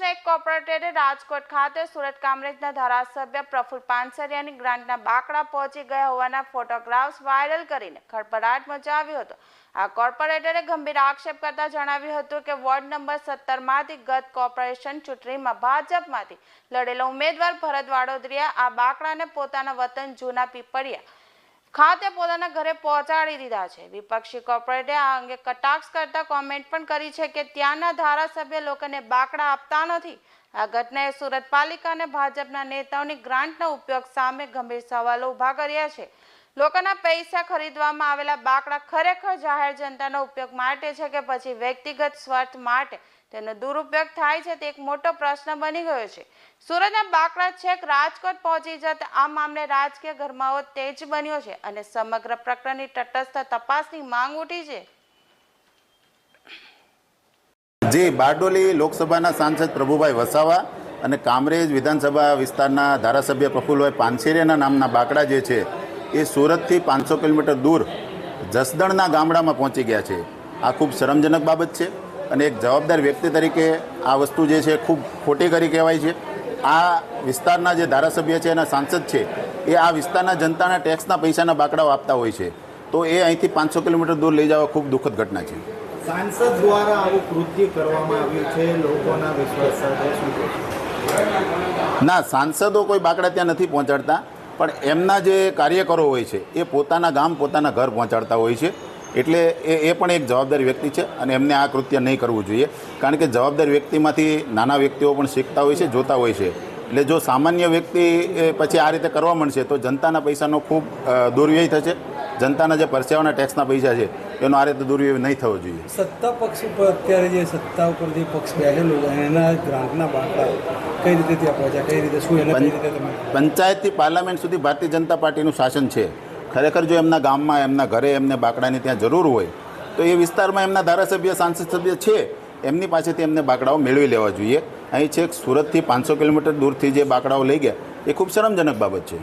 કોર્પોરેટરે રાજકોટ ખાતે સુરત કામરેજના ધારાસભ્ય પ્રફુલ પાનસરિયાની ગ્રાન્ટના બાકડા પહોંચી ગયા હોવાના ફોટોગ્રાફ્સ વાયરલ કરીને ખળભળાટ મચાવ્યો હતો. આ કોર્પોરેટરે ગંભીર આક્ષેપ કરતા જણાવ્યું હતું કે વોર્ડ નંબર સત્તરમાંથી ગત કોર્પોરેશન ચૂંટણીમાં ભાજપમાંથી લડેલો ઉમેદવાર ભરત વાડોદરિયા આ બાકડાને પોતાના વતન જૂના પીપળિયા ખાતે પોતાના ઘરે પહોંચાડી દીધા છે. વિપક્ષી કોર્પોરેટે આ અંગે કટાક્ષ કરતા કોમેન્ટ પણ કરી છે કે ત્યાંના ધારાસભ્ય લોકોને બાકડા આપતા નથી. આ ઘટનાએ સુરત પાલિકા અને ભાજપના નેતાઓની ગ્રાન્ટનો ઉપયોગ સામે ગંભીર સવાલો ઊભા કર્યા છે. લોકોના પૈસા ખરીદવામાં આવેલા બાકડા ખરેખર જાહેર જનતાનો ઉપયોગ માટે છે કે પછી વ્યક્તિગત સ્વાર્થ માટે? તેનો દુરુપયોગ થાય છે તે એક મોટો પ્રશ્ન બની ગયો છે. સુરતના બાકડા છેક રાજકોટ પહોંચી જતા આ મામલે રાજકીય ગરમાવો તેજ બન્યો છે અને સમગ્ર પ્રકરણની તટસ્થ તપાસની માંગ ઉઠી છે. જી બારડોલી લોકસભાના સાંસદ પ્રભુભાઈ વસાવા અને કામરેજ વિધાનસભા વિસ્તારના ધારાસભ્ય પ્રફુલભાઈ પાનસેરિયાના નામના બાકડા જે છે એ સુરતથી પાંચસો કિલોમીટર દૂર જસદણના ગામડામાં પહોંચી ગયા છે. આ ખૂબ શરમજનક બાબત છે અને એક જવાબદાર વ્યક્તિ તરીકે આ વસ્તુ જે છે ખૂબ ખોટી કરી કહેવાય છે. આ વિસ્તારના જે ધારાસભ્ય છે અને સાંસદ છે એ આ વિસ્તારના જનતાના ટેક્સના પૈસાના બાકડાઓ આપતા હોય છે. તો એ અહીંથી પાંચસો કિલોમીટર દૂર લઈ જવા ખૂબ દુઃખદ ઘટના છે. સાંસદ દ્વારા આવું કૃત્ય કરવામાં આવ્યું છે લોકોના વિશ્વાસ સાથે ના સાંસદો કોઈ બાકડા ત્યાં નથી પહોંચાડતા. પણ એમના જે કાર્યકરો હોય છે, એ પોતાના ગામ, પોતાના ઘર પહોંચાડતા હોય છે. એટલે એ એ પણ એક જવાબદાર વ્યક્તિ છે અને એમને આ કૃત્ય નહીં કરવું જોઈએ. કારણ કે જવાબદાર વ્યક્તિમાંથી નાના વ્યક્તિઓ પણ શીખતા હોય છે, જોતા હોય છે. એટલે જો સામાન્ય વ્યક્તિ પછી આ રીતે કરવા માંડશે, તો જનતાના પૈસાનો ખૂબ દુર્વ્યય થશે. જનતાના જે પરસેવાના ટેક્સના પૈસા છે એનો આ રીતે દુર્વ્યવહાર નહીં થવો જોઈએ. સત્તા પક્ષ ઉપર અત્યારે જે સત્તા ઉપર જે પક્ષ બેઠેલો છે એના ગ્રાન્ટના બાકડા કઈ રીતે ત્યાં પહોંચ્યા કઈ રીતે શું એને કઈ રીતે તમે પંચાયતથી પાર્લામેન્ટ સુધી ભારતીય જનતા પાર્ટીનું શાસન છે. ખરેખર જો એમના ગામમાં એમના ઘરે એમને બાકડાની ત્યાં જરૂર હોય તો એ વિસ્તારમાં એમના ધારાસભ્ય સાંસદ સભ્ય છે. એમની પાસેથી એમને બાકડાઓ મેળવી લેવા જોઈએ. અહીં છેક સુરતથી પાંચસો કિલોમીટર દૂરથી જે બાકડાઓ લઈ ગયા એ ખૂબ શરમજનક બાબત છે.